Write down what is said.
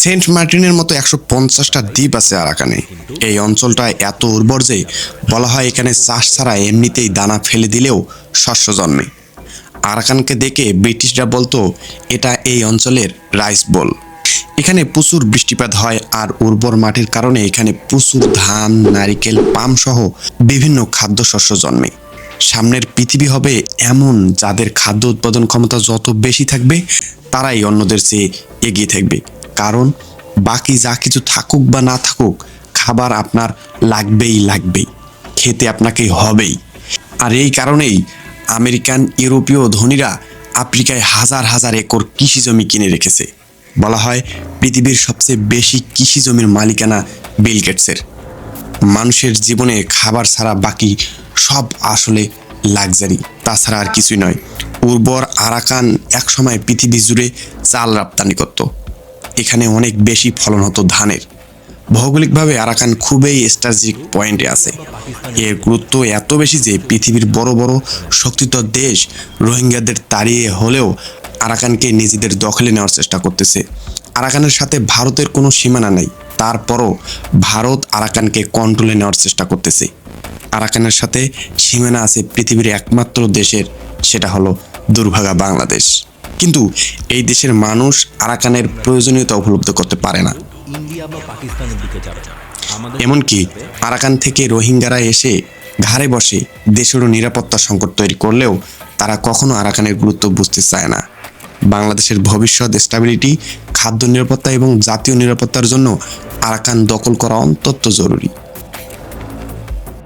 Saint মার্টিনের মতো একশো পঞ্চাশটা দ্বীপ আছে আরাকানে। এই অঞ্চলটা এত উর্বর যে বলা হয় এখানে চাষ ছাড়া এমনিতেই দানা ফেলে দিলেও শস্য জন্মে। আরাকানকে দেখে ব্রিটিশরা বলতো, এটা এই অঞ্চলের রাইস বোল। এখানে প্রচুর বৃষ্টিপাত হয় আর উর্বর মাটির কারণে এখানে প্রচুর ধান, নারিকেল, পাম সহ বিভিন্ন খাদ্যশস্য জন্মে। সামনের পৃথিবী হবে এমন যাদের খাদ্য উৎপাদন ক্ষমতা যত বেশি থাকবে, তারাই অন্যদের চেয়ে এগিয়ে থাকবে। কারণ বাকি যা কিছু থাকুক বা না থাকুক, খাবার আপনার লাগবেই লাগবেই খেতে আপনাকে হবেই। আর এই কারণেই আমেরিকান, ইউরোপীয় ধনীরা আফ্রিকায় হাজার হাজার একর কৃষি জমি কিনে রেখেছে। বলা হয় পৃথিবীর সবচেয়ে বেশি কৃষি জমির মালিকানা বিল গেটসের। মানুষের জীবনে খাবার ছাড়া বাকি সব আসলে লাক্সারি, তাছাড়া আর কিছুই নয়। উর্বর আরাকান একসময় পৃথিবী জুড়ে চাল রপ্তানি করত। এখানে অনেক বেশি ফলন হতো ধানের। ভৌগোলিকভাবে আরাকান খুবই স্ট্র্যাটেজিক পয়েন্টে আছে। এর গুরুত্ব এত বেশি যে পৃথিবীর বড় বড় শক্তিধর দেশ রোহিঙ্গাদের তাড়িয়ে হলেও আরাকানকে নিজেদের দখলে নেওয়ার চেষ্টা করতেছে। আরাকানের সাথে ভারতের কোনো সীমানা নেই। তারপরও ভারত আরাকানকে কন্ট্রোলে নেওয়ার চেষ্টা করতেছে। আরাকানের সাথে সীমানা আছে পৃথিবীর একমাত্র দেশের, সেটা হলো দুর্ভাগা বাংলাদেশ। কিন্তু এই দেশের মানুষ আরাকানের প্রয়োজনীয়তা উপলব্ধ করতে পারে না। এমনকি আরাকান থেকে রোহিঙ্গারা এসে ঘাড়ে বসে দেশেরও নিরাপত্তা সংকট তৈরি করলেও তারা কখনো আরাকানের গুরুত্ব বুঝতে চায় না। বাংলাদেশের ভবিষ্যৎ স্টেবিলিটি খাদ্য নিরাপত্তা এবং জাতীয় নিরাপত্তার জন্য আরাকান দখল করা অন্তত জরুরি।